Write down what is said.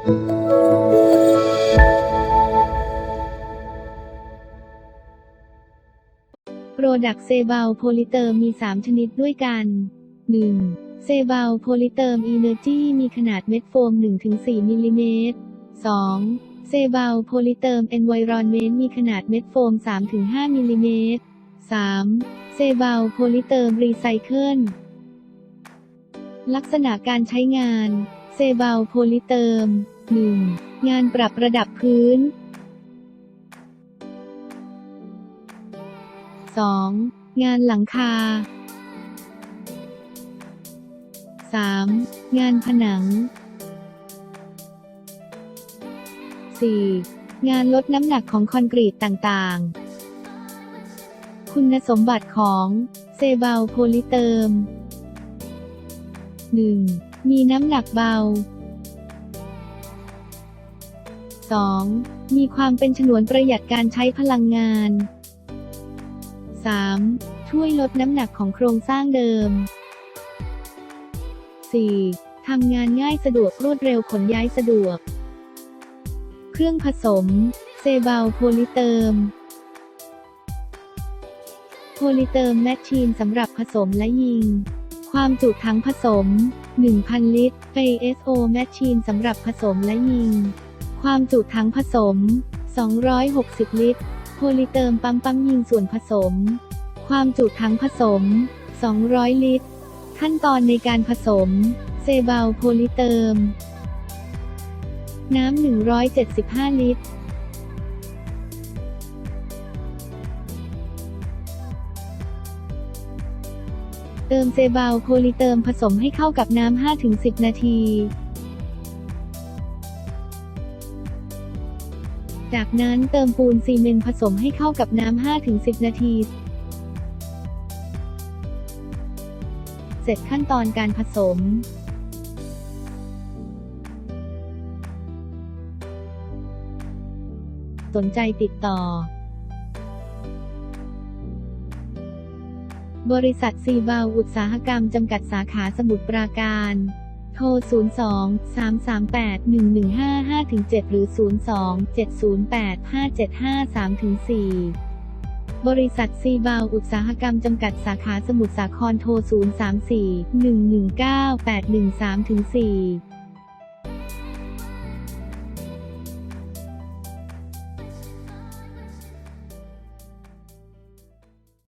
โปรดักเซบาลโพลิเตอร์มี 3 ชนิดด้วยกัน 1. เซบาลโพลิเตอร์อีเนอร์จีมีขนาดเม็ดโฟม 1-4 มิลลิเมตร 2. เซบาลโพลิเตอร์เอนไวรอนเมนต์มีขนาดเม็ดโฟม 3-5 มิลลิเมตร 3. เซบาลโพลิเตอร์รีไซเคิลลักษณะการใช้งาน บาลโพลิเตอร์ 1. งานปรับระดับพื้น 2. งานหลังคา 3. งานผนัง 4. งานลดน้ำหนักของคอนกรีตต่างๆ คุณสมบัติของเซบาลโพลิเตอร์ 1. มีน้ำหนักเบา 2. มีความเป็นฉนวนประหยัดการใช้พลังงาน 3. ช่วยลดน้ำหนักของโครงสร้างเดิม 4. ทำงานง่ายสะดวกรวดเร็วขนย้ายสะดวก เครื่องผสม เซบาลโพลิเติม โพลิเติมแมชชีนสำหรับผสมและยิง ความจุถังผสม 1,000 ลิตร ASO แมชชีนสำหรับผสมและยิง ความจุถังผสม 260 ลิตร โพลิเติมปั๊มปั๊มยิงส่วนผสม ความจุถังผสม 200 ลิตร ขั้นตอนในการผสม เซบาลโพลิเติม น้ำ 175 ลิตร เติมเซบาลโพลิเติมผสมให้เข้ากับน้ำ 5-10 นาที จากนั้นเติมปูนซีเมนต์ผสมให้เข้ากับน้ำ 5-10 นาที เสร็จขั้นตอนการผสมสนใจติดต่อ บริษัทซีบาวอุตสาหกรรมจำกัดสาขาสมุทรปราการ โทร 02 338 1155-7 หรือ 02 708 5753 4บริษัทซีบาวอุตสาหกรรมจำกัดสาขาสมุทรสาครโทร 034 119 813 4